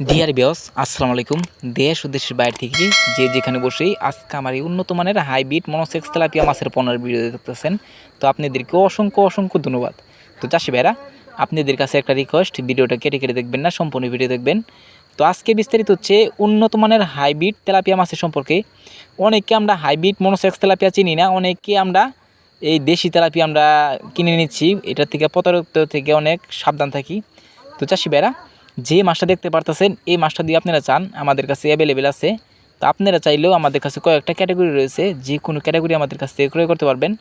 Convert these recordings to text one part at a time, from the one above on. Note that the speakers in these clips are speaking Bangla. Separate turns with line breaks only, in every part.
ডিয়ার বিয়স আসসালামু আলাইকুম দেশ ও দেশের বাইরে থেকে যে যেখানে বসেই আজকে আমার এই উন্নত মানের হাইব্রিড মনোসেক্স তেলাপিয়া মাছের পণ্যের ভিডিও দেখতেছেন, তো আপনাদেরকে অসংখ্য অসংখ্য ধন্যবাদ। তো চাষি ভাইরা, আপনাদের কাছে একটা রিকোয়েস্ট ভিডিওটা কেটে কেটে দেখবেন না, সম্পূর্ণ ভিডিও দেখবেন। তো আজকে বিস্তারিত হচ্ছে উন্নত মানের হাইব্রিড তেলাপিয়া মাছের সম্পর্কে। অনেকে আমরা হাইব্রিড মনোসেক্স তেলাপিয়া চিনি না অনেকে আমরা এই দেশি তেলাপিয়া আমরা কিনে নিচ্ছি। এটার থেকে প্রতারক থেকে অনেক সাবধান থাকি। তো চাষি ভাইরা যে মাছটা দেখতে পারতেছেন, এই মাছটা দিয়ে আপনারা চান, আমাদের কাছে অ্যাভেলেবেল আছে। তো আপনারা চাইলেও আমাদের কাছে কয়েকটা ক্যাটাগরি রয়েছে, যে কোনো ক্যাটাগরি আমাদের কাছ থেকে ক্রয় করতে পারবেন।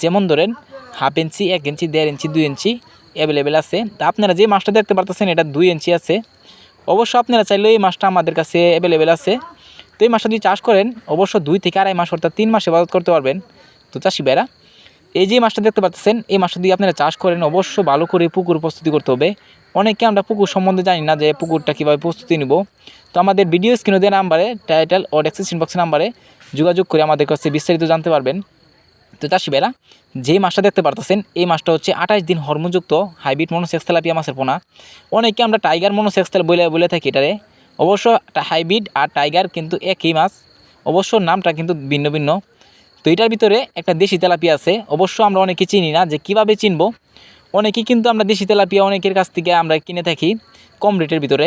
যেমন ধরেন হাফ ইঞ্চি এক ইঞ্চি দেড় ইঞ্চি দুই ইঞ্চি অ্যাভেলেবেল আছে। তা আপনারা যে মাছটা দেখতে পারতেছেন, এটা দুই ইঞ্চি আছে। অবশ্য আপনারা চাইলেও এই মাছটা আমাদের কাছে অ্যাভেলেবেল আছে। তো এই মাছটা যদি চাষ করেন, অবশ্য দুই থেকে আড়াই মাস অর্থাৎ তিন মাসে বাজার করতে পারবেন। তো চাষি বেড়া এই যে মাছটা দেখতে পাচ্ছেন এই মাছটা দিয়ে আপনারা চাষ করেন, অবশ্য ভালো করে পুকুর প্রস্তুতি করতে হবে। অনেকে আমরা পুকুর সম্বন্ধে জানি না যে পুকুরটা কীভাবে প্রস্তুতি নিব। তো আমাদের ভিডিও স্ক্রিনে দেওয়া নাম্বারে টাইটেল ও ডেসক্রিপশন বক্সের নাম্বারে যোগাযোগ করে আমাদের কাছে বিস্তারিত জানতে পারবেন। তো চাষি বেলা যে মাছটা দেখতে পারতেছেন, এই মাছটা হচ্ছে আঠাশ দিন হরমোনযুক্ত হাইব্রিড মনোসেক্স তেলাপিয়া মাছের পোনা। অনেকে আমরা টাইগার মনোসেক্স তেল বলে বলে থাকি এটারে। অবশ্য হাইব্রিড আর টাইগার কিন্তু একই মাছ। অবশ্য নামটা কিন্তু ভিন্ন ভিন্ন। তো এটার ভিতরে একটা দেশি তেলাপিয়া আছে। অবশ্য আমরা অনেকে চিনি না যে কীভাবে চিনবো। অনেকেই কিন্তু আমরা দেশি তেলাপিয়া অনেকের কাছ থেকে আমরা কিনে থাকি কম রেটের ভিতরে।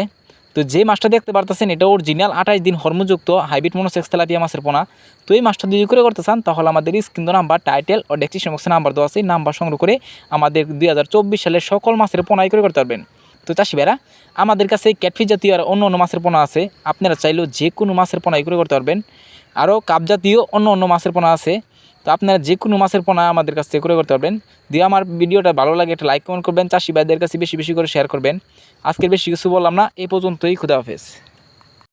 তো যে মাছটা দেখতে পারতেছেন, এটা অরিজিনাল আঠাশ দিন হর্মযুক্ত হাইব্রিড মনোসেক্স তেলাপিয়া মাছের পোনা। তো এই মাছটা যদি করে করতে চান, তাহলে আমাদের স্ক্রিন নাম্বার টাইটেল ও ডেক্সি বক্সে নাম্বার দেওয়া আছে। নাম্বার সংগ্রহ করে আমাদের দুই হাজার চব্বিশ সালের সকল মাছের পোনাই করে করতে পারবেন। তো চাষি ভাইরা, আমাদের কাছে ক্যাটফিস জাতীয় আর অন্য অন্য মাছের পোনা আছে। আপনারা চাইলেও যে কোনো মাছের পোনা এগুলো করতে পারবেন। আরও কাপ জাতীয় অন্য অন্য মাছের পোনা আছে। তো আপনারা যে কোনো মাছের পোনা আমাদের কাছ থেকে করে করতে পারবেন। দিয়ে আমার ভিডিওটা ভালো লাগে, একটা লাইক কমেন্ট করবেন। চাষি ভাইদের কাছে বেশি বেশি করে শেয়ার করবেন। আজকের বেশি কিছু বললাম না, এ পর্যন্তই। খুদা